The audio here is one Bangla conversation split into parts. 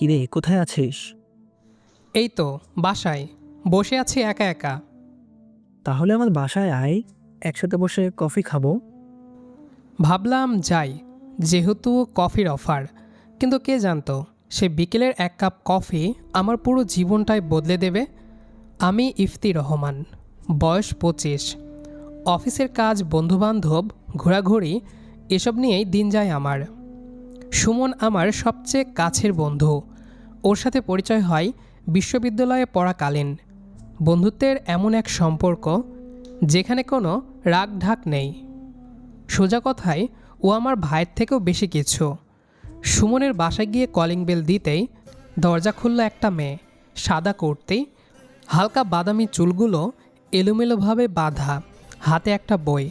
কিরে কোথায় আছিস? এই তো বাসায়। বসে আছি একা একা। তাহলে আমার বাসায় আয় একসাথে বসে কফি খাব। ভাবলাম যাই যেহেতু কফির অফার। কিন্তু কে জানতো সে বিকেলের এক কাপ কফি আমার পুরো জীবনটাই বদলে দেবে? আমি ইফতি রহমান বয়স পঁচিশ। অফিসের কাজ বন্ধুবান্ধব ঘোরাঘুরি এসব নিয়েই দিন যায় আমার। সুমন আমার সবচেয়ে কাছের বন্ধু। ওর সাথে পরিচয় হয় বিশ্ববিদ্যালয়ে পড়াকালীন বন্ধুত্বের এমন এক সম্পর্ক যেখানে কোনো রাগ ঢাক নেই। সোজা কথায়, ও আমার ভাইয়ের থেকেও বেশি কিছু। সুমনের বাসায় গিয়ে কলিং বেল দিতেই দরজা খুলল একটা মেয়ে। সাদা করতেই হালকা বাদামি চুলগুলো এলোমেলোভাবে বাঁধা, হাতে একটা বই।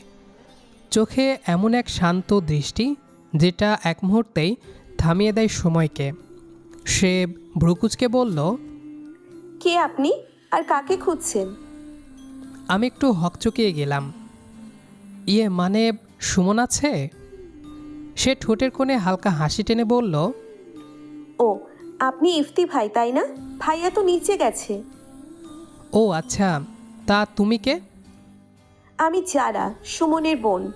চোখে এমন এক শান্ত দৃষ্টি যেটা এক মুহূর্তেই থামিয়ে দেয় সময়কে। সে ভ্রুকুচকে বলল কে আপনি? আর কাকে খুঁজছেন? আমি একটু হকচকিয়ে গেলাম। ইয়ে মানে সুমন আছে? সে ঠোঁটের কোণে হালকা হাসি টেনে বলল ও আপনি ইফতি ভাই তাই না? ভাইয়া তো নিচে গেছে। ও আচ্ছা তা তুমি কে? আমি যারা সুমনের বোন।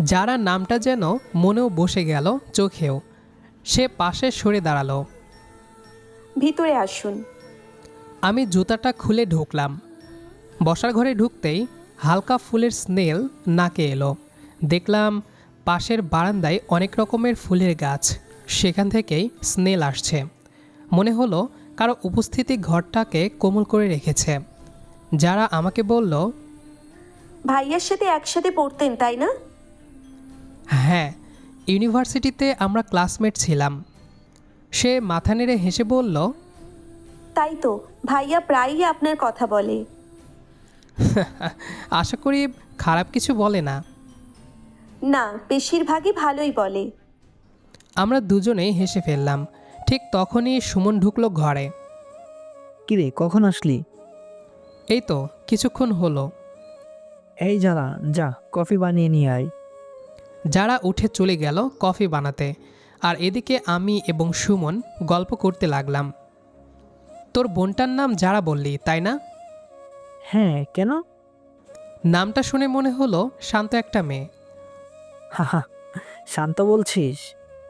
যারা নামটা যেন মনেও বসে গেল চোখেও। সে পাশে সরে দাঁড়াল। ভিতরে আসুন। আমি জুতাটা খুলে ঢুকলাম। বসার ঘরে ঢুকতেই হালকা ফুলের স্নেল নাকে এলো। দেখলাম পাশের বারান্দায় অনেক রকমের ফুলের গাছ। সেখান থেকেই স্নেল আসছে। মনে হলো কারও উপস্থিতি ঘরটাকে কোমল করে রেখেছে। যারা আমাকে বলল ভাইয়ার সাথে একসাথে পড়তেন তাই না? হ্যাঁ ইউনিভার্সিটিতে আমরা ক্লাসমেট ছিলাম। সে মাথা নেড়ে হেসে বলল তাই তো ভাইয়া প্রায়ই আপনার কথা বলে। আশা করি খারাপ কিছু বলে না। না বেশিরভাগই ভালোই বলে। আমরা দুজনেই হেসে ফেললাম। ঠিক তখনই সুমন ঢুকলো ঘরে। কিরে কখন আসলি? এই তো কিছুক্ষণ হলো। এই যারা যা কফি বানিয়ে নিয়ে আয়। যারা উঠে চলে গেল কফি বানাতে। আর এদিকে আমি এবং সুমন গল্প করতে লাগলাম। তোর বোনটার নাম যারা বললি তাই না? হ্যাঁ কেন? নামটা শুনে মনে হলো শান্ত একটা মেয়ে। হাহা শান্ত বলছিস?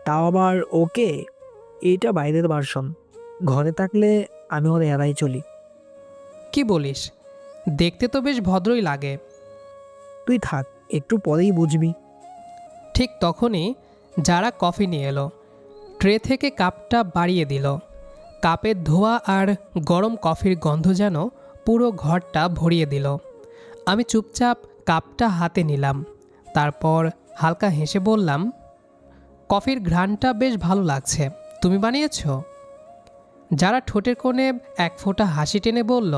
তাও আবার ওকে? এইটা বাইরের ভার্সন ঘরে থাকলে আমি ওর এড়াই চলি। কি বলিস? দেখতে তো বেশ ভদ্রই লাগে। তুই থাক একটু পরেই বুঝবি। ঠিক তখনই যারা কফি নিয়ে এলো, ট্রে থেকে কাপটা বাড়িয়ে দিল। কাপের ধোয়া আর গরম কফির গন্ধ যেন পুরো ঘরটা ভরিয়ে দিল। আমি চুপচাপ কাপটা হাতে নিলাম, তারপর হালকা হেসে বললাম, কফির ঘ্রাণটা বেশ ভালো লাগছে, তুমি বানিয়েছ? যারা ঠোঁটের কোণে এক ফোঁটা হাসি টেনে বলল,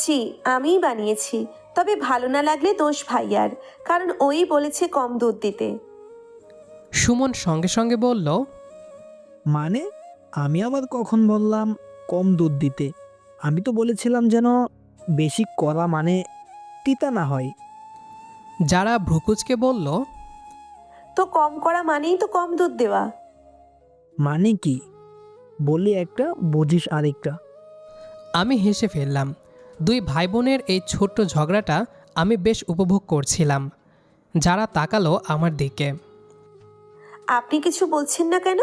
জি, আমিই বানিয়েছি। তবে ভালো না লাগলে দোষ ভাইয়ার কারণ ওই বলেছে কম দুধ দিতে। সুমন সঙ্গে সঙ্গে বলল মানে? আমি আবার কখন বললাম কম দুধ দিতে? আমি তো বলেছিলাম যেন বেশি করা মানে তিতা না হয়। যারা ভ্রুকুচকে বলল তো কম করা মানেই তো কম দুধ দেওয়া। মানে কি? বলি একটা বুঝিস আরেকটা। আমি হেসে ফেললাম। দুই ভাই বোনের এই ছোট্ট ঝগড়াটা আমি বেশ উপভোগ করছিলাম। যারা তাকালো আমার দিকে। আপনি কিছু বলছেন না কেন?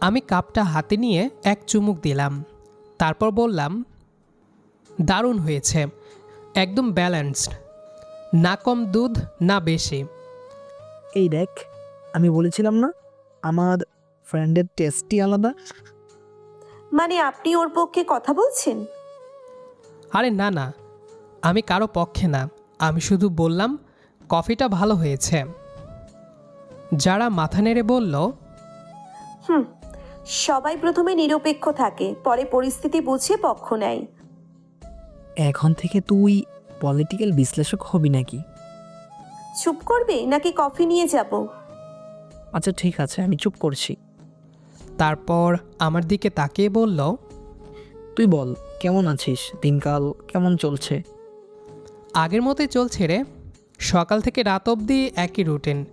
আমি কাপটা হাতে নিয়ে এক চুমুক দিলাম। তারপর বললাম দারুণ হয়েছে একদম ব্যালেন্সড না কম দুধ না বেশি। এই দেখ আমি বলেছিলাম না আমার ফ্রেন্ডের টেস্টই আলাদা। মানে আপনি ওর পক্ষে কথা বলছেন? আরে না না। আমি কারও পক্ষে না। আমি শুধু বললাম কফিটা ভালো হয়েছে। যারা মাথা নেড়ে বলল হুম সবাই প্রথমে নিরপেক্ষ থাকে পরে পরিস্থিতি বুঝে পক্ষ নেয়। এখন থেকে তুই পলিটিক্যাল বিশ্লেষক হবি নাকি? চুপ করবে নাকি কফি নিয়ে যাব? আচ্ছা ঠিক আছে আমি চুপ করছি। তারপর আমার দিকে তাকিয়ে বলল তুই বল কেমন আছিস? দিনকাল কেমন চলছে? আগের মতোই চলছে রে। সকাল থেকে রাত অবধি একই রুটিন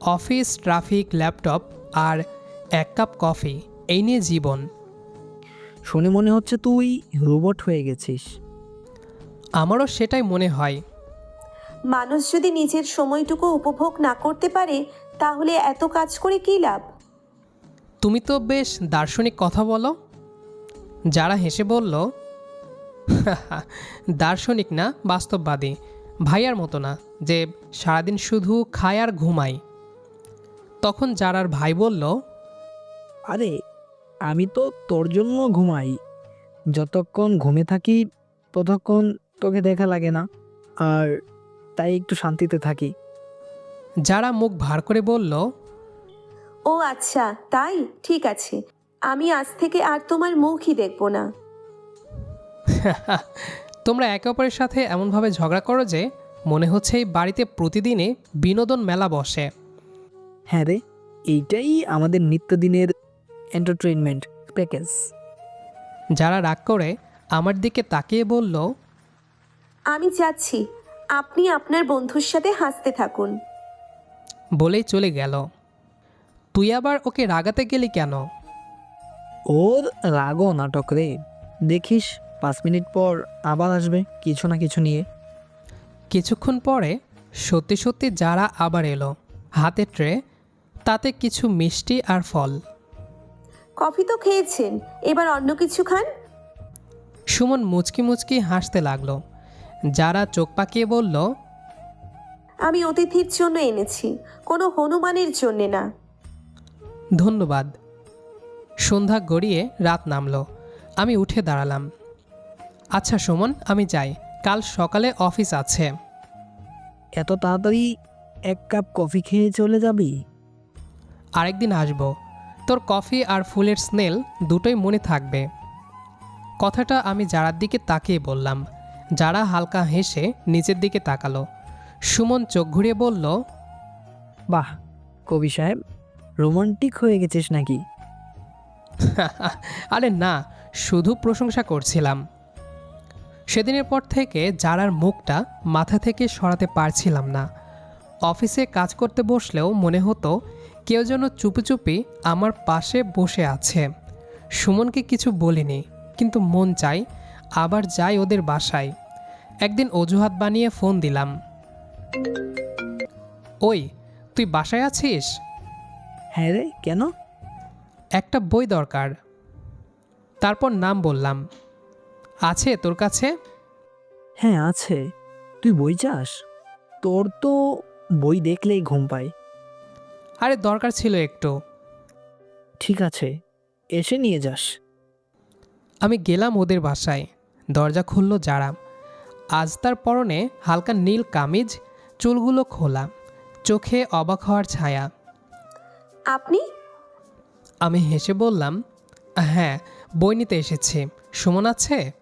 অফিস ট্রাফিক ল্যাপটপ আর এক কাপ কফি এই নিয়ে জীবন। শুনে মনে হচ্ছে তুই রোবট হয়ে গেছিস। আমারও সেটাই মনে হয়। মানুষ যদি নিজের সময়টুকু উপভোগ না করতে পারে তাহলে এত কাজ করে কী লাভ? তুমি তো বেশ দার্শনিক কথা বলো। যারা হেসে বলল দার্শনিক না বাস্তববাদী। ভাইয়ার মতো না যে সারাদিন শুধু খায় আর ঘুমায়। তখন যারার ভাই বলল আরে আমি তো তোর জন্য ঘুমাই। যতক্ষণ ঘুমে থাকি ততক্ষণ তোকে দেখা লাগে না। আর তাই একটু শান্তিতে থাকি। যারা মুখ ভার করে বলল ও আচ্ছা তাই? ঠিক আছে। আমি আজ থেকে আর তোমার মুখই দেখব না। তোমরা একে অপরের সাথে এমনভাবে ঝগড়া করো যে মনে হচ্ছে এই বাড়িতে প্রতিদিনে বিনোদন মেলা বসে। হ্যাঁ রে এইটাই আমাদের নিত্যদিনের এন্টারটেইনমেন্ট প্যাকেজ যারা রাগ করে আমার দিকে তাকিয়ে বলল আমি যাচ্ছি আপনি আপনার বন্ধুর সাথে হাসতে থাকুন। বলেই চলে গেল। তুই আবার ওকে রাগাতে গেলি কেন? ওর রাগও নাটক রে। দেখিস পাঁচ মিনিট পর আবার আসবে কিছু না কিছু নিয়ে। কিছুক্ষণ পরে সত্যি সত্যি যারা আবার এলো হাতে ট্রে তাতে কিছু মিষ্টি আর ফল। কফি তো খেয়েছেন এবার অন্য কিছু খান? সুমন মুচকি মুচকি হাসতে লাগল। যারা চোখ পাকিয়ে বলল আমি অতিথির জন্য এনেছি কোনো হনুমানের জন্যে না। ধন্যবাদ। সন্ধ্যা গড়িয়ে রাত নামলো। আমি উঠে দাঁড়ালাম। আচ্ছা সুমন আমি যাই। কাল সকালে অফিস আছে। এত তাড়াতাড়ি এক কাপ কফি খেয়ে চলে যাবি? আরেকদিন আসব। তোর কফি আর ফুলের স্নেল দুটোই মনে থাকবে। কথাটা আমি যারার দিকে তাকিয়ে বললাম। যারা হালকা হেসে নিচের দিকে তাকালো। সুমন চোখ ঘুরিয়ে বলল বাহ কবি সাহেব রোমান্টিক হয়ে গেছিস নাকি? আরে না, শুধু প্রশংসা করছিলাম। সেদিনের পর থেকে যারার মুখটা মাথা থেকে সরাতে পারছিলাম না। অফিসে কাজ করতে বসলেও মনে হতো কেউ যেন চুপি চুপি আমার পাশে বসে আছে। সুমনকে কিছু বলিনি, কিন্তু মন চাই আবার যাই ওদের বাসায়। একদিন অজুহাত বানিয়ে ফোন দিলাম। ওই, তুই বাসায় আছিস? হ্যাঁ রে, কেন? একটা বই দরকার। তারপর নাম বললাম আছে তোর কাছে? হ্যাঁ আছে। তুই বই চাস? তোর তো বই দেখলেই ঘুম পায়। আরে দরকার ছিল একটু। ঠিক আছে এসে নিয়ে যাস। আমি গেলাম ওদের বাসায়। দরজা খুলল যারা। আজ তার পরনে হালকা নীল কামিজ চুলগুলো খোলা চোখে অবাক হওয়ার ছায়া। আপনি আমি হেসে বললাম হ্যাঁ বই নিতে এসেছি। সুমন আছে?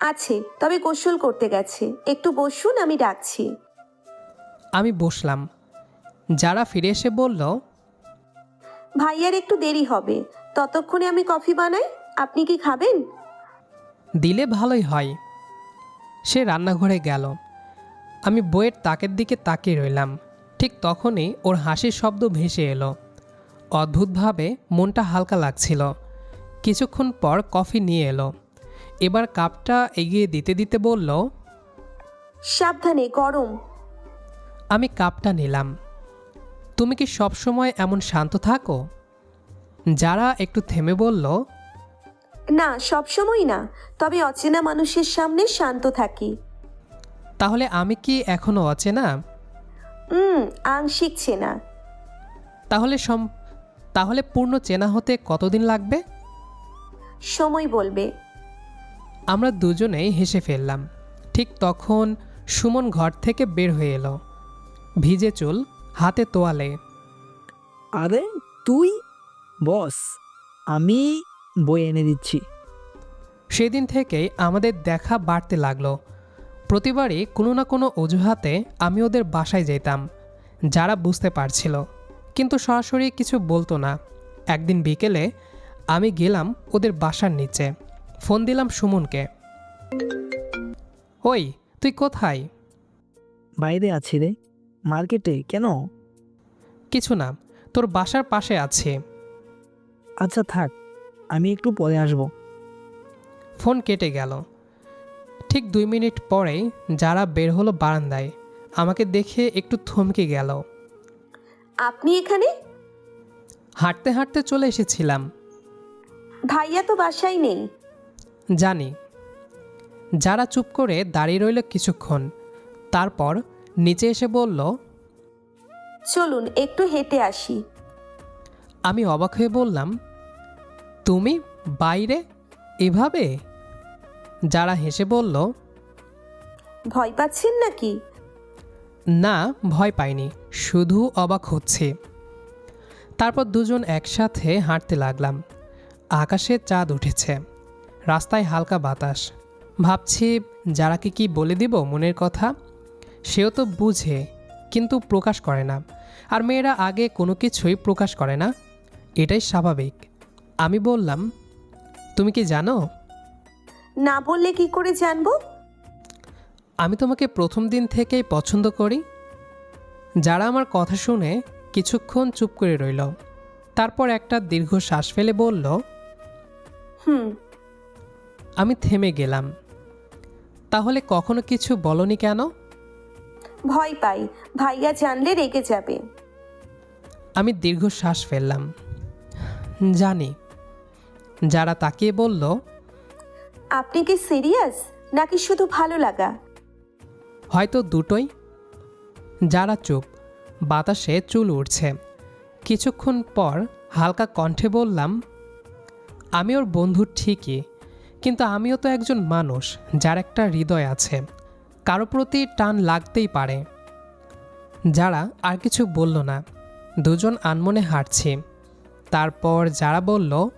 আছে তবে গোসল করতে গেছে। একটু বসুন আমি ডাকছি। আমি বসলাম। যারা ফিরে এসে বলল ভাইয়ার একটু দেরি হবে। ততক্ষণে আমি কফি বানাই। আপনি কি খাবেন? দিলে ভালোই হয়। সে রান্নাঘরে গেল। আমি বইয়ের তাকের দিকে তাকিয়ে রইলাম। ঠিক তখনই ওর হাসির শব্দ ভেসে এলো। অদ্ভুতভাবে মনটা হালকা লাগছিল। কিছুক্ষণ পর কফি নিয়ে এলো। এবার কাপটা এগিয়ে দিতে দিতে বলল সাবধানে গরম। আমি কাপটা নিলাম। তুমি কি সবসময় এমন শান্ত থাকো? যারা একটু থেমে বলল না সবসময় না। তবে অচেনা মানুষের সামনে শান্ত থাকি। তাহলে আমি কি এখনও অচেনা? হুম আংশিক চেনা। তাহলে সম তাহলে পূর্ণ চেনা হতে কতদিন লাগবে? সময় বলবে। আমরা দুজনেই হেসে ফেললাম। ঠিক তখন সুমন ঘর থেকে বের হয়ে এলো। ভিজে চুল হাতে তোয়ালে। আরে তুই? বস আমি বই এনে দিচ্ছি। সেদিন থেকেই আমাদের দেখা বাড়তে লাগল। প্রতিবারই কোনো না কোনো অজুহাতে আমি ওদের বাসায় যেতাম যারা বুঝতে পারছিল। কিন্তু সরাসরি কিছু বলতো না। একদিন বিকেলে আমি গেলাম ওদের বাসার নিচে। ফোন দিলাম সুমনকে। ওই তুই কোথায়? বাইরে আছি রে। মার্কেটে কেন? কিছু না তোর বাসার পাশে আছে। আচ্ছা থাক আমি একটু পরে আসব। ফোন কেটে গেল। ঠিক দুই মিনিট পরেই যারা বের হলো বারান্দায় আমাকে দেখে একটু থমকে গেল। আপনি এখানে? হাঁটতে হাঁটতে চলে এসেছিলাম। ভাইয়া তো বাসায় নেই। জানি। যারা চুপ করে দাঁড়িয়ে রইল কিছুক্ষণ তারপর নিচে এসে বলল চলুন একটু হেঁটে আসি। আমি অবাক হয়ে বললাম তুমি বাইরে? এভাবে? যারা হেসে বলল ভয় পাচ্ছেন নাকি? না ভয় পাইনি, শুধু অবাক হচ্ছে। তারপর দুজন একসাথে হাঁটতে লাগলাম। আকাশে চাঁদ উঠেছে। রাস্তায় হালকা বাতাস। ভাবছি, যারাকে কি বলে দিব মনের কথা? সেও তো বুঝে, কিন্তু প্রকাশ করে না। আর মেয়েরা আগে কোনো কিছুই প্রকাশ করে না। এটাই স্বাভাবিক। আমি বললাম, তুমি কি জানো? না বললে কি করে জানব? আমি তোমাকে প্রথম দিন থেকেই পছন্দ করি। যারা আমার কথা শুনে কিছুক্ষণ চুপ করে রইল তারপর একটা দীর্ঘ শ্বাস ফেলে বলল হুম। আমি থেমে গেলাম। তাহলে কখনো কিছু বলনি কেন? ভয় পাই ভাইয়া জানলে রেগে যাবে। আমি দীর্ঘ শ্বাস ফেললাম। জানি। যারা তাকিয়ে বলল আপনি কি সিরিয়াস? নাকি শুধু ভালো লাগা? হয়তো দুটোই। যারা চুপ বাতাসে চুল উঠছে কিছুক্ষণ পর হালকা কণ্ঠে বললাম আমি ওর বন্ধু ঠিকই কিন্তু আমিও তো একজন মানুষ যার একটা হৃদয় আছে। কারও প্রতি টান লাগতেই পারে। যারা আর কিছু বলল না দুজন আনমনে হাঁটছি। তারপর যারা বলল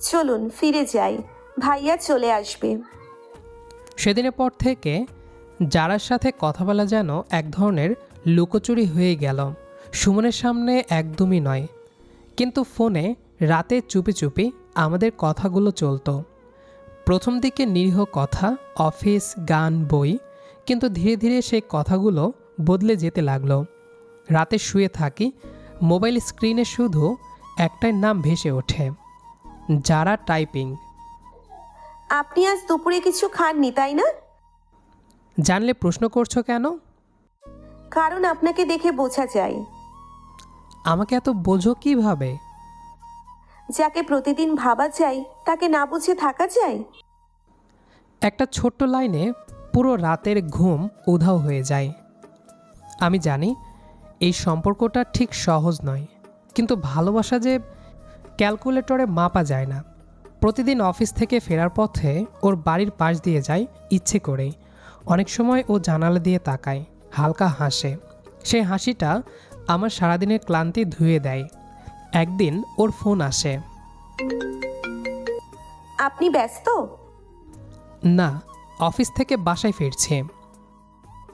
চলুন ফিরে যাই। ভাইয়া চলে আসবে। সেদিনের পর থেকে যারার সাথে কথা বলা যেন এক ধরনের লুকোচুরি হয়ে গেল। সুমনের সামনে একদমই নয়। কিন্তু ফোনে রাতে চুপি চুপি আমাদের কথাগুলো চলতো। প্রথম দিকে নিরীহ কথা, অফিস, গান, বই, কিন্তু ধীরে ধীরে সেই কথাগুলো বদলে যেতে লাগল। রাতে শুয়ে থাকি, মোবাইল স্ক্রিনে শুধু একটাই নাম ভেসে ওঠে, যারা টাইপিং। আপনি আজ দুপুরে কিছু খাননি, তাই না? জানলে প্রশ্ন করছ কেন? কারণ আপনাকে দেখে বোঝা যায়। আমাকে এত বোঝো কীভাবে? যাকে প্রতিদিন ভাবা যায় তাকে না বুঝে থাকা যায়? একটা ছোট্ট লাইনে পুরো রাতের ঘুম উধাও হয়ে যায়। আমি জানি এই সম্পর্কটা ঠিক সহজ নয় কিন্তু ভালোবাসা যে ক্যালকুলেটরে মাপা যায় না। প্রতিদিন অফিস থেকে ফেরার পথে ওর বাড়ির পাশ দিয়ে যায় ইচ্ছে করেই। অনেক সময় ও জানালা দিয়ে তাকায় হালকা হাসে। সেই হাসিটা আমার সারাদিনের ক্লান্তি ধুয়ে দেয়। একদিন ওর ফোন আসে। আপনি ব্যস্ত? না অফিস থেকে বাসায় ফিরছে।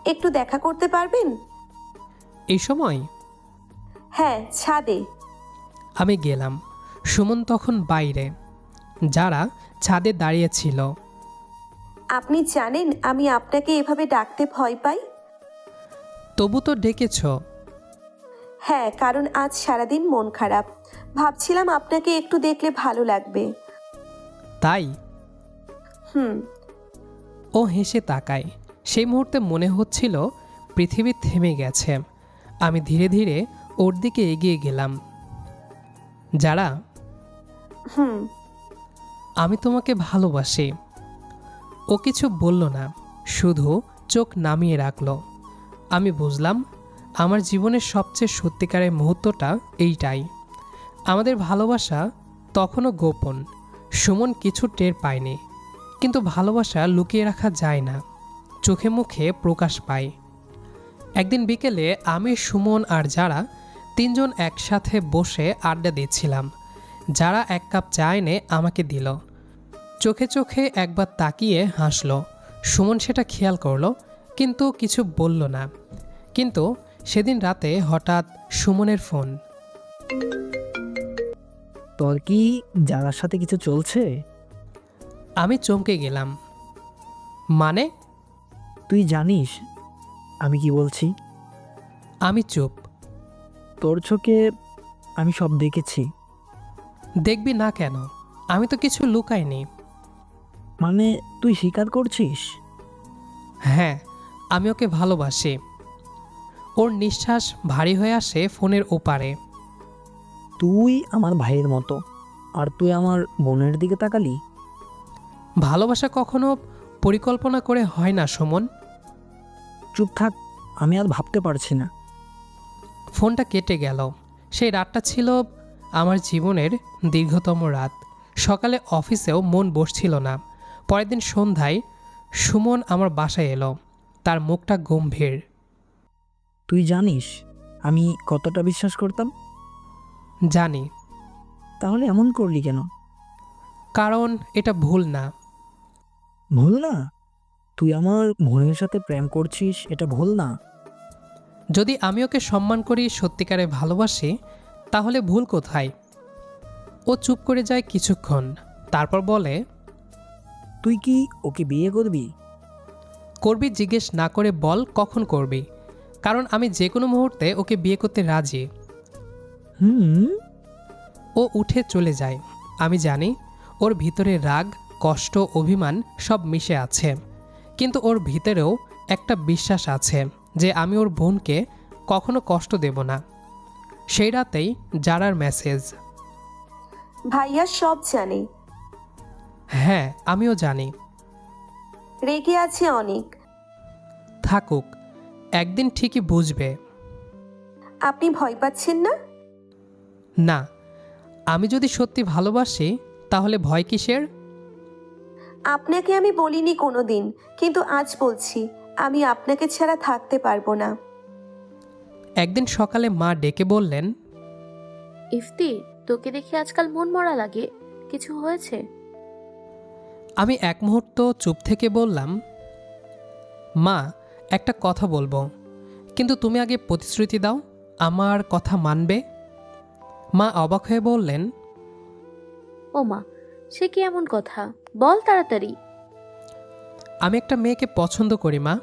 একটু দেখা করতে পারবেন? এই সময়? হ্যাঁ ছাদে। আমি গেলাম। সুমন তখন বাইরে। যারা ছাদে দাঁড়িয়েছিল আপনি জানেন আমি আপনাকে এভাবে ডাকতে ভয় পাই? তবু তো ডেকেছ। হ্যাঁ কারণ আজ সারাদিন মন খারাপ। ভাবছিলাম আপনাকে একটু দেখলে ভালো লাগবে। তাই? হুম। ও হেসে তাকায়। সেই মুহূর্তে মনে হচ্ছিল পৃথিবী থেমে গেছে। আমি ধীরে ধীরে ওর দিকে এগিয়ে গেলাম। যারা? হুম। আমি তোমাকে ভালোবাসি। ও কিছু বলল না, শুধু চোখ নামিয়ে রাখল। আমি বুঝলাম, আমার জীবনের সবচেয়ে সত্যিকারের মুহূর্তটা এইটাই। আমাদের ভালোবাসা তখনও গোপন, সুমন কিছু টের পায়নি, কিন্তু ভালোবাসা লুকিয়ে রাখা যায় না, চোখে মুখে প্রকাশ পায়। একদিন বিকেলে আমি, সুমন আর যারা তিনজন একসাথে বসে আড্ডা দিচ্ছিলাম, যারা এক কাপ চা এনে আমাকে দিল। চোখে চোখে একবার তাকিয়ে হাসলো। সুমন সেটা খেয়াল করল কিন্তু কিছু বলল না। কিন্তু সেদিন রাতে হঠাৎ সুমনের ফোন। তোর কি যারার সাথে কিছু চলছে? আমি চমকে গেলাম। মানে? তুই জানিস আমি কি বলছি? আমি চুপ। তোর চোখে আমি সব দেখেছি। দেখবি না কেন? আমি তো কিছু লুকাইনি। মানে তুই স্বীকার করছিস? হ্যাঁ আমি ওকে ভালোবাসি। ওর নিঃশ্বাস ভারী হয়ে আসে ফোনের ওপারে। তুই আমার ভাইয়ের মতো আর তুই আমার বোনের দিকে তাকালি? ভালোবাসা কখনো পরিকল্পনা করে হয় না সুমন। চুপ থাক আমি আর ভাবতে পারছি না। ফোনটা কেটে গেল। সেই রাতটা ছিল আমার জীবনের দীর্ঘতম রাত। সকালে অফিসেও মন বসছিল না। পরের দিন সন্ধ্যায় সুমন আমার বাসায় এলো। তার মুখটা গম্ভীর। তুই জানিস আমি কতটা বিশ্বাস করতাম? জানি। তাহলে এমন করলি কেন? কারণ এটা ভুল না। ভুল না? তুই আমার বোনের সাথে প্রেম করছিস এটা ভুল না? যদি আমি ওকে সম্মান করি সত্যিকারে ভালোবাসি তাহলে ভুল কোথায়? ও চুপ করে যায় কিছুক্ষণ তারপর বলে তুই কি ওকে বিয়ে করবি? করবি জিজ্ঞেস না করে বল কখন করবি। কারণ আমি যে কোনো মুহূর্তে ওকে বিয়ে করতে রাজি। হুম। ও উঠে চলে যায়। আমি জানি ওর ভিতরে রাগ কষ্ট অভিমান সব মিশে আছে। কিন্তু ওর ভিতরেও একটা বিশ্বাস আছে যে আমি ওর বোনকে কখনো কষ্ট দেব না। সেই রাতেই জারার মেসেজ। ভাইয়া সব জানে। হ্যাঁ আমিও জানি। রেগে আছে অনেক। থাকুক একদিন ঠিকই বুঝবে। আপনি ভয় পাচ্ছেন না? না আমি যদি সত্যি ভালোবাসি তাহলে ভয় কিসের? আপনাকে আমি বলিনি কোনো দিন কিন্তু আজ বলছি আমি আপনাকে ছাড়া থাকতে পারব না। একদিন সকালে মা ডেকে বললেন ইফতি তোকে দেখে আজকাল মন মরা লাগে কিছু হয়েছে? আমি এক মুহূর্ত চুপ থেকে বললাম মা একটা কথা বলব। কিন্তু তুমি আগে প্রতিশ্রুতি দাও আমার কথা মানবে? মা অবাক হয়ে বললেন ও মা সে কি এমন কথা? বল তাড়াতাড়ি। আমি একটা মেয়েকে পছন্দ করি মা।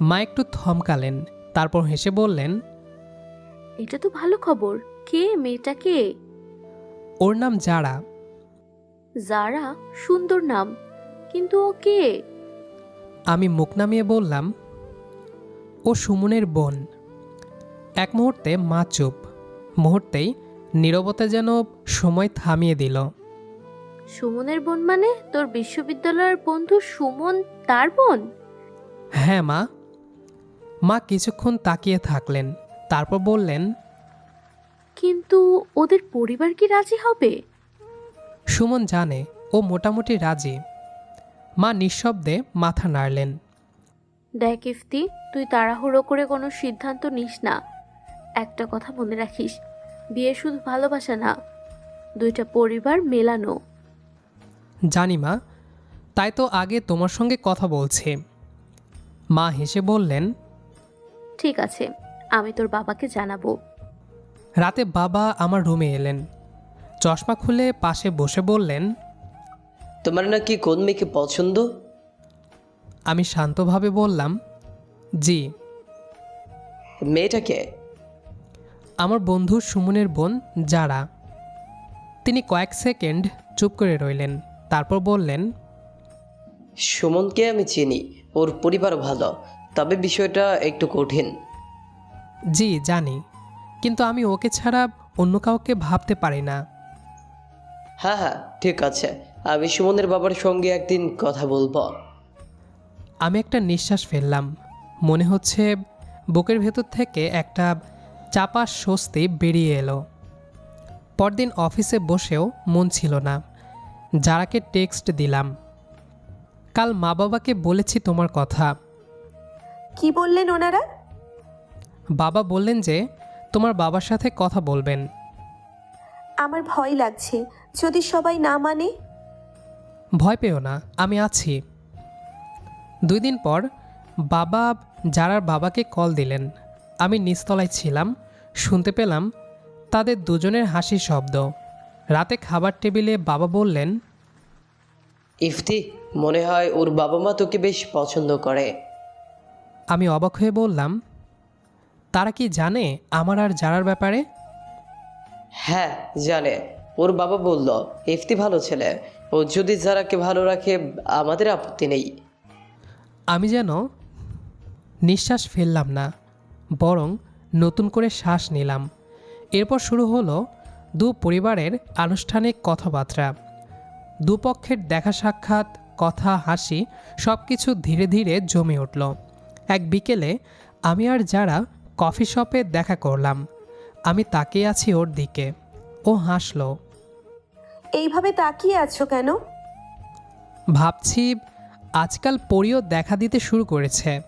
মা একটু থমকালেন তারপর হেসে বললেন এটা তো ভালো খবর। কে? মেয়েটা কে? ওর নাম যারা যারা সুন্দর নাম কিন্তু ও কে? আমি মুখ নামিয়ে বললাম ও সুমনের বোন। এক মুহূর্তে মা চুপ মুহূর্তেই নীরবতা যেন সময় থামিয়ে দিল। সুমনের বোন মানে তোর বিশ্ববিদ্যালয়ের বন্ধু সুমন তার বোন? হ্যাঁ মা। মা কিছুক্ষণ তাকিয়ে থাকলেন তারপর বললেন কিন্তু ওদের পরিবার কি রাজি হবে? সুমন জানে ও মোটামুটি রাজি। মা নিঃশব্দে মাথা নাড়লেন। দেখ ইফতি তুই তাড়াহুড়ো করে কোনো সিদ্ধান্ত নিস না। একটা কথা মনে রাখিস বিয়ে শুধু ভালোবাসা না দুইটা পরিবার মেলানো। জানি মা তাই তো আগে তোমার সঙ্গে কথা বলছে। মা হেসে বললেন ঠিক আছে আমি তোর বাবাকে জানাব। রাতে বাবা আমার রুমে এলেন। চশমা খুলে পাশে বসে বললেন তোমার নাকি কোন মেয়েকে পছন্দ? আমি শান্তভাবে বললাম জি। মেয়েটাকে আমার বন্ধু সুমনের বোন যারা তিনি কয়েক সেকেন্ড চুপ করে রইলেন তারপর বললেন সুমনকে আমি চিনি ওর পরিবার ভালো তবে বিষয়টা একটু কঠিন। জি জানি কিন্তু আমি ওকে ছাড়া অন্য কাউকে ভাবতে পারি না। হ্যাঁ হ্যাঁ ঠিক আছে। আমি সুমনের বাবার সঙ্গে একদিন কথা বলব। আমি একটা নিঃশ্বাস ফেললাম। মনে হচ্ছে বুকের ভেতর থেকে একটা চাপা স্বস্তি বেরিয়ে এলো। পরদিন অফিসে বসেও মন ছিল না। যারাকে টেক্সট দিলাম। কাল মা বাবাকে বলেছি তোমার কথা। কি বললেন ওনারা? বাবা বললেন যে তোমার বাবার সাথে কথা বলবেন। আমার ভয় লাগছে। যদি সবাই না মানে? ভয় পেও না আমি আছি। দুই দিন পর বাবা যারার বাবাকে কল দিলেন আমি নিচতলায় ছিলাম শুনতে পেলাম তাদের দুজনের হাসির শব্দ। রাতে খাবার টেবিলে বাবা বললেন ইফতি মনে হয় ওর বাবা মা তোকে বেশ পছন্দ করে। আমি অবাক হয়ে বললাম তারা কি জানে আমার আর যারার ব্যাপারে? হ্যাঁ জানে। ওর বাবা বলল, ইফতি ভালো ছেলে, ও যদি যারাকে ভালো রাখে, আমাদের আপত্তি নেই। আমি যেন নিঃশ্বাস ফেললাম না, বরং নতুন করে শ্বাস নিলাম। এরপর শুরু হলো দু পরিবারের আনুষ্ঠানিক কথাবার্তা। দুপক্ষের দেখা সাক্ষাৎ, কথা, হাসি সব কিছু ধীরে ধীরে জমে উঠল। এক বিকেলে আমি আর যারা কফি শপে দেখা করলাম। আমি তাকিয়ে আছি ওর দিকে। ও হাসলো। এইভাবে তাকিয়ে আছো কেন? ভাবছি আজকাল পরিও দেখা দিতে শুরু করেছে।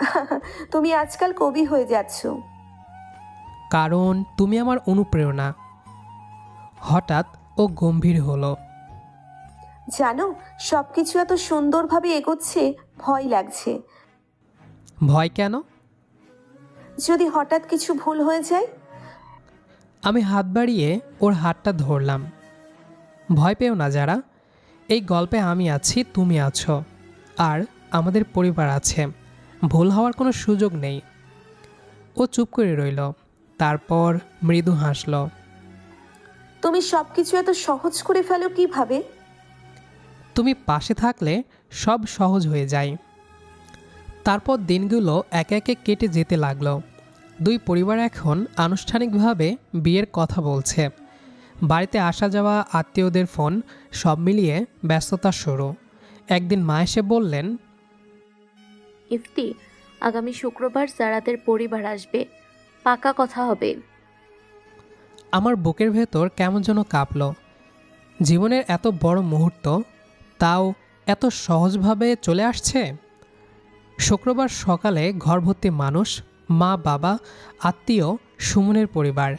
তুমি আজকাল কবি হয়ে যাচ্ছ। কারণ তুমি আমার অনুপ্রেরণা। হঠাৎ ও গম্ভীর হলো। জানো সব কিছু এত সুন্দরভাবে এগোচ্ছে ভয় লাগছে। ভয় কেন? যদি হঠাৎ কিছু ভুল হয়ে যায়? আমি হাত বাড়িয়ে ওর হাতটা ধরলাম। ভয় পেও না যারা। এই গল্পে আমি আছি তুমি আছো। আর আমাদের পরিবার আছে। ভুল হওয়ার কোনো সুযোগ নেই। ও চুপ করে রইল। তারপর মৃদু হাসল। তুমি সব কিছু এত সহজ করে ফেলো কীভাবে? তুমি পাশে থাকলে সব সহজ হয়ে যায়। তারপর দিনগুলো একে একে কেটে যেতে লাগল। দুই পরিবার এখন আনুষ্ঠানিকভাবে বিয়ের কথা বলছে। বাড়িতে আসা যাওয়া আত্মীয়দের ফোন সব মিলিয়ে ব্যস্ততা শুরু। একদিন মা এসে বললেন ইফতি আগামী শুক্রবার জারাদের পরিবার আসবে। পাকা কথা হবে। আমার বুকের ভেতর কেমন যেন কাঁপল। জীবনের এত বড় মুহূর্ত তাও এত সহজভাবে চলে আসছে? শুক্রবার সকালে ঘর ভর্তি মানুষ মা বাবা আত্মীয় সুমনের পরিবার।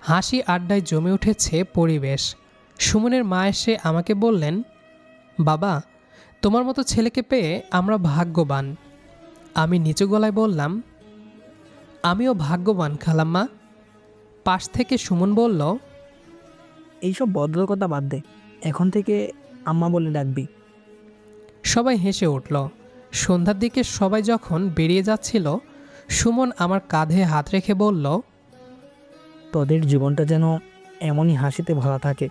হাসি আড্ডায় জমে উঠেছে পরিবেশ। সুমনের মা এসে আমাকে বললেন বাবা তোমার মতো ছেলেকে পেয়ে আমরা ভাগ্যবান। আমি নিচু গলায় বললাম আমিও ভাগ্যবান খালাম্মা। পাশ থেকে সুমন বলল এইসব ভদ্রকতা বাদ দে এখন থেকে আম্মা বলে ডাকবি। সবাই হেসে উঠল। সন্ধ্যার দিকে সবাই যখন বেরিয়ে যাচ্ছিল সুমন আমার কাঁধে হাত রেখে বলল তোদের জীবনটা যেন এমনই হাসিতে ভরা থাকে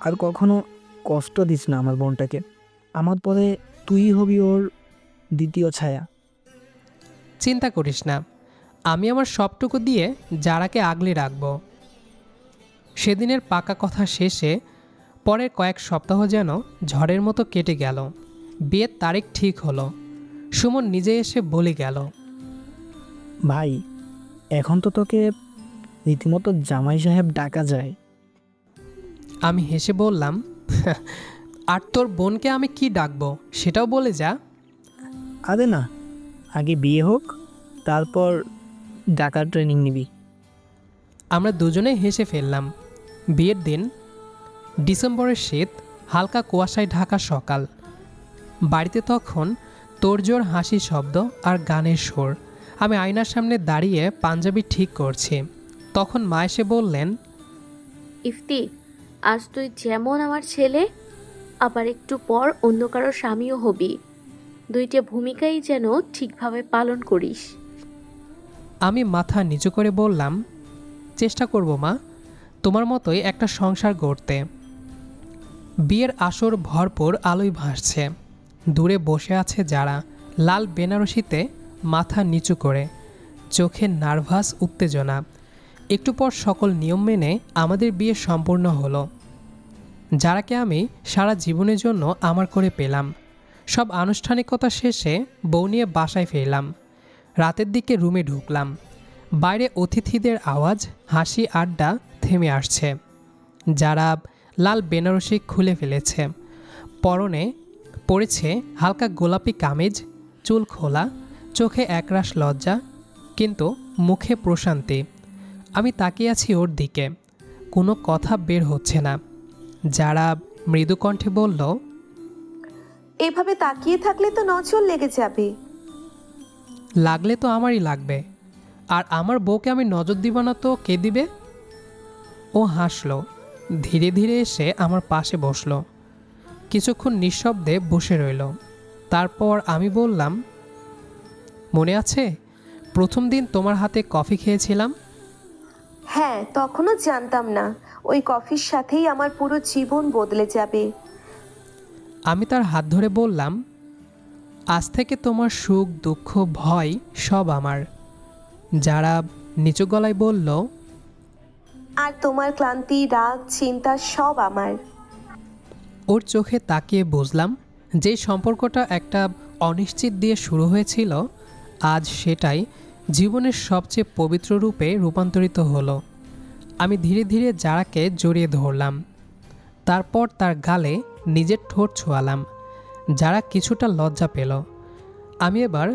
আর কখনো কষ্ট দিস না আমার বোনটাকে। আমার পরে তুই হবি ওর দ্বিতীয় ছায়া। চিন্তা করিস না আমি আমার সবটুকু দিয়ে যারাকে আগলে রাখব। সেদিনের পাকা কথা শেষে পরের কয়েক সপ্তাহ যেন ঝড়ের মতো কেটে গেল বিয়ের তারিখ ঠিক হলো সুমন নিজে এসে বলে গেল ভাই এখন তো তোকে রীতিমতো জামাই সাহেব ডাকা যায়। আমি হেসে বললাম আর তোর বোনকে আমি কি ডাকবো সেটাও বলে যা। আরে না আগে বিয়ে হোক তারপর ডাকার ট্রেনিং নিবি। আমরা দুজনেই হেসে ফেললাম। বিয়ের দিন ডিসেম্বরের শীত হালকা কুয়াশায় ঢাকা সকাল। বাড়িতে তখন তোরজোর হাসি শব্দ আর গানের সুর। আমি আয়নার সামনে দাঁড়িয়ে পাঞ্জাবি ঠিক করছি। তখন মা এসে বললেন ইফতি আজ তুই যেমন আমার ছেলে আবার একটু পর অন্য কারও স্বামীও হবি। দুইটা ভূমিকাই যেন ঠিকভাবে পালন করিস। আমি মাথা নিচু করে বললাম চেষ্টা করব মা তোমার মতোই একটা সংসার গড়তে। বিয়ের আসর ভরপুর আলোয় ভাসছে। দূরে বসে আছে যারা লাল বেনারসিতে মাথা নিচু করে, চোখে নার্ভাস উত্তেজনা। একটু পর সকল নিয়ম মেনে আমাদের বিয়ে সম্পূর্ণ হলো। যারাকে আমি সারা জীবনের জন্য আমার করে পেলাম। সব আনুষ্ঠানিকতা শেষে বউ নিয়ে বাসায় ফিরলাম। রাতের দিকে রুমে ঢুকলাম। বাইরে অতিথিদের আওয়াজ, হাসি, আড্ডা থেমে আসছে। যারা লাল বেনারসি খুলে ফেলেছে। পরনে পড়েছে হালকা গোলাপি কামিজ, চুল খোলা চোখে একরাশ লজ্জা কিন্তু মুখে প্রশান্তি। আমি তাকিয়ে আছি ওর দিকে। কোনো কথা বের হচ্ছে না। যারা মৃদু কণ্ঠে বলল এভাবে তাকিয়ে থাকলে তো নজর লেগে যাবে। লাগলে তো আমারই লাগবে। আর আমার বউকে আমি নজর দিব না তো কে দিবে? ও হাসলো। ধীরে ধীরে এসে আমার পাশে বসল। কিছুক্ষণ নিঃশব্দে বসে রইল। তারপর আমি বললাম মনে আছে? প্রথম দিন তোমার হাতে কফি খেয়েছিলাম? হ্যাঁ তখনও জানতাম না। ওই কফির সাথেই আমার পুরো জীবন বদলে যাবে। আমি তার হাত ধরে বললাম আজ থেকে তোমার সুখ দুঃখ ভয় সব আমার। যারা নিচু গলায় বলল আর তোমার ক্লান্তি রাগ চিন্তা সব আমার। ওর চোখে তাকিয়ে বুঝলাম যে সম্পর্কটা একটা অনিশ্চিত দিয়ে শুরু হয়েছিল আজ সেটাই জীবনের সবচেয়ে পবিত্র রূপে রূপান্তরিত হলো। আমি ধীরে ধীরে যারাকে জড়িয়ে ধরলাম। তারপর তার গালে নিজের ঠোঁট ছোঁয়ালাম। যারা কিছুটা লজ্জা পেল। আমি এবার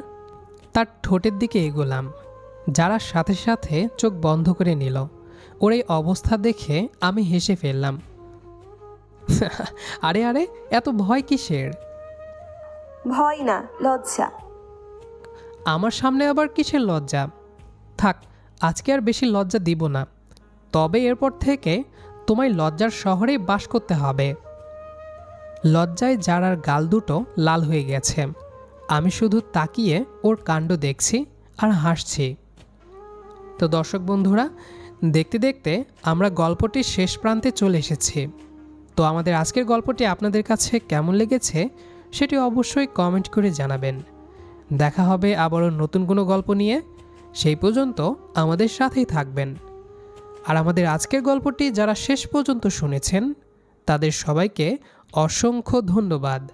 তার ঠোঁটের দিকে এগোলাম। যারা সাথে সাথে চোখ বন্ধ করে নিল। ওর এই অবস্থা দেখে আমি হেসে ফেললাম। আরে আরে, এত ভয় কিসের? ভয় না, লজ্জা। আমার সামনে আবার কিসের লজ্জা? থাক, আজকে আর বেশি লজ্জা দিব না। তবে এরপর থেকে তোমায় লজ্জার শহরেই বাস করতে হবে। লজ্জায় যারার গাল দুটো লাল হয়ে গেছে। আমি শুধু তাকিয়ে ওর কাণ্ড দেখছি আর হাসছি। তো দর্শক বন্ধুরা, দেখতে দেখতে আমরা গল্পটির শেষ প্রান্তে চলে এসেছি। তো আমাদের আজকের গল্পটি আপনাদের কাছে কেমন লেগেছে, সেটি অবশ্যই কমেন্ট করে জানাবেন। দেখা হবে আবারও নতুন কোনো গল্প নিয়ে। সেই পর্যন্ত আমাদের সাথেই থাকবেন। আর আমাদের আজকের গল্পটি যারা শেষ পর্যন্ত শুনেছেন, তাদের সবাইকে অসংখ্য ধন্যবাদ।